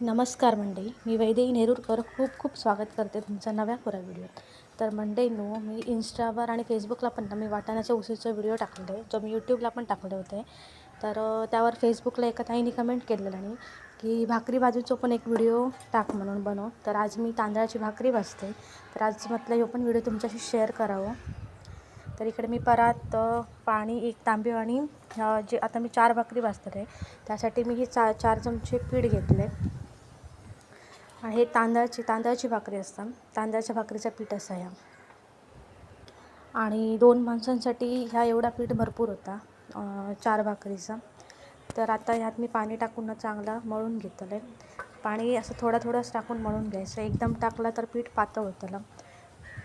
नमस्कार मंडळी मी वैदेही नेरूरकर खूप खूप स्वागत करते तुमचा नव्या कोऱ्या व्हिडिओत. तर मंडळींनो मी इंस्टावर आणि फेसबुकला पण मी वाटाण्याच्या उशीचं व्हिडिओ टाकले जो मी यूट्यूबला पण टाकले होते. तर त्यावर फेसबुकला एका ताईने कमेंट केलेलं आणि की भाकरी बाजूचं पण एक व्हिडिओ टाक म्हणून बनव. तर आज मी तांदळाची भाकरी भाजते. तर आज म्हटलं यो पण व्हिडिओ तुमच्याशी शेअर करावं. तर इकडे मी परात पाणी एक तांबे आणि जे आता मी चार भाकरी भाजणार आहे त्यासाठी मी ही चा चार चमचे पीठ घेतले. हे तांदळाची तांदळाची भाकरी असतात तांदळाच्या भाकरीचा पीठ असा ह्या. आणि दोन माणसांसाठी ह्या एवढा पीठ भरपूर होता चार भाकरीचा. तर आता ह्यात मी पाणी टाकून चांगला मळून घेतलं आहे पाणी असं थोडं थोडंच टाकून मळून घ्यायचं. एकदम टाकलं तर पीठ पातळ होतं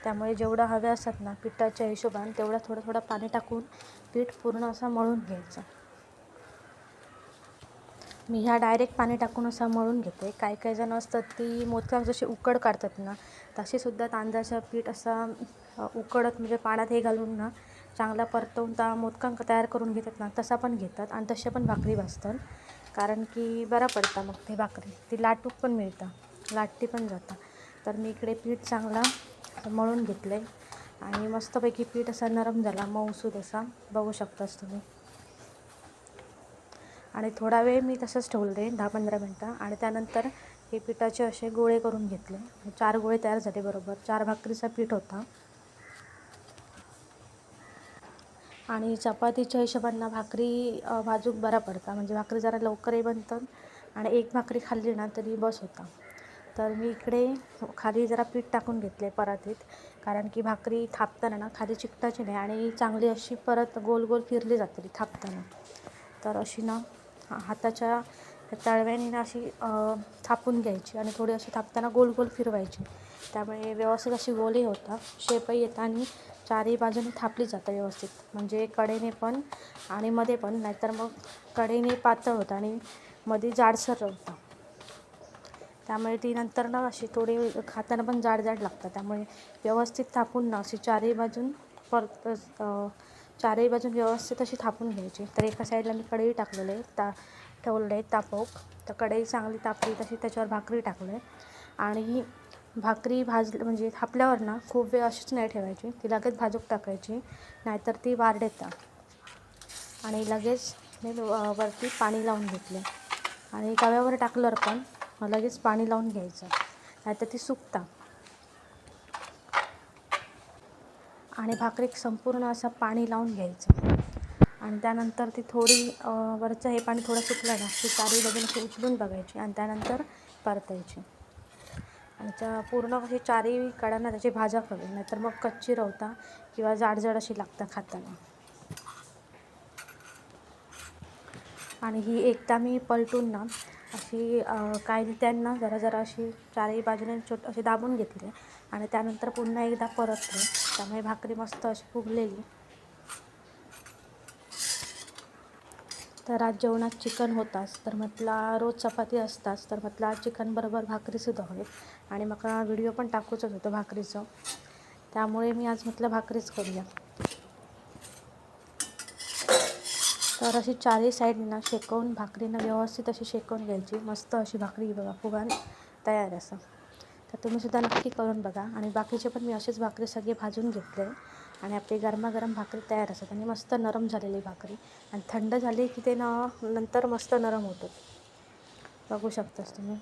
त्यामुळे जेवढं हवे असतात ना पिठाच्या हिशोबाने तेवढं थोडं थोडं पाणी टाकून पीठ पूर्ण असं मळून घ्यायचं. मी ह्या डायरेक्ट पाणी टाकून असा मळून घेते. काही काही जण असतात ती मोदकात जशी उकड काढतात ना तशीसुद्धा तांदळाचं पीठ असा उकडत म्हणजे पाण्यात हे घालून ना चांगला परतवून त्या मोदकांक तयार करून घेतात ना तसा पण घेतात आणि तशा पण भाकरी भाजतात. कारण की बरा पडता मग ते भाकरी. ती लाटूक पण मिळतं लाटती पण जातं. तर मी इकडे पीठ चांगला मळून घेतलं आहे आणि मस्तपैकी पीठ असा नरम झाला मऊसूद असा बघू शकतास तुम्ही. आणि थोडा वेळ मी तसंच ठेवले दहा पंधरा मिनटं. आणि त्यानंतर हे पिठाचे असे गोळे करून घेतले. चार गोळे तयार झाले बरोबर. चार भाकरीचा पीठ होता. आणि चपातीच्या हिशोबानं भाकरी भाजूक बरा पडता. म्हणजे भाकरी जरा लवकरही बनतात आणि एक भाकरी खाल्ली ना तरी बस होता. तर मी इकडे खाली जरा पीठ टाकून घेतले परातीत कारण की भाकरी थापताना ना खाली चिकटाची नाही आणि चांगली अशी परत गोल गोल फिरली जाते थापताना. तर अशी ना हाताच्या तळव्याने अशी थापून घ्यायची आणि थोडी अशी थापताना गोल गोल फिरवायची. त्यामुळे व्यवस्थित अशी गोलही होता शेपही येतं आणि चारही बाजूने थापली जातं व्यवस्थित. म्हणजे कडेने पण आणि मध्ये पण नाहीतर मग कडेने पातळ होतं आणि मध्ये जाडसर होतं. त्यामुळे ती नंतर ना अशी थोडी खाताना पण जाड जाड लागतं. त्यामुळे व्यवस्थित थापून ना अशी चारही बाजून परत चारही बाजून व्यवस्थित अशी थापून घ्यायची. तर एका साईडला मी कढई टाकलेलं आहे ता ठेवलं आहे तापवूक. तर कढई चांगली तापली तशी त्याच्यावर भाकरी टाकलं आहे. आणि भाकरी भाज म्हणजे थापल्यावर ना खूप वेळ अशीच नाही ठेवायची. ती लगेच भाजूक टाकायची नाहीतर ती वाढ येतात. आणि लगेच मी वरती पाणी लावून घेतले. आणि तव्यावर टाकल्यावर पण लगेच पाणी लावून घ्यायचं. नाहीतर ती सुकता. आणि भाकरीक संपूर्ण असं पाणी लावून घ्यायचं. आणि त्यानंतर ती थोडी वरचं हे पाणी थोडं सुकलं ना ती चारी बाजून अशी उचलून बघायची आणि त्यानंतर परतायची. आणि त्या पूर्ण अशी चारी कडांना त्याची भाज्या करू नाहीतर मग कच्ची रवता किंवा जाडजड अशी लागतं खाताना. आणि ही एकदा मी पलटून ना अशी काही त्यांना जरा जरा अशी चारही बाजूने छोट अशी दाबून घेतली आणि त्यानंतर पुन्हा एकदा परतले. त्यामुळे भाकरी मस्त अशी फुगलेली. तर आज जेवणात चिकन होताच तर म्हटला रोज चपाती असताच तर म्हटलं आज चिकनबरोबर भाकरीसुद्धा होईल. आणि मग व्हिडिओ पण टाकूच होतं भाकरीचं. त्यामुळे मी आज म्हटलं भाकरीच करूया. तर अशी चारही साईडनी ना शेकवून भाकरीनं व्यवस्थित अशी शेकवून घ्यायची. मस्त अशी भाकरी बघा फुगान तयार असं. तर तुम्हीसुद्धा नक्की करून बघा. आणि बाकीचे पण मी अशीच भाकरी सगळे भाजून घेतले. आणि आपली गरमागरम भाकरी तयार असतात. आणि मस्त नरम झालेली भाकरी. आणि थंड झाली की ते न नंतर मस्त नरम होतं. बघू शकतास तुम्ही.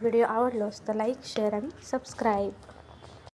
व्हिडिओ आवडलोस तर लाईक शेअर आणि सबस्क्राईब.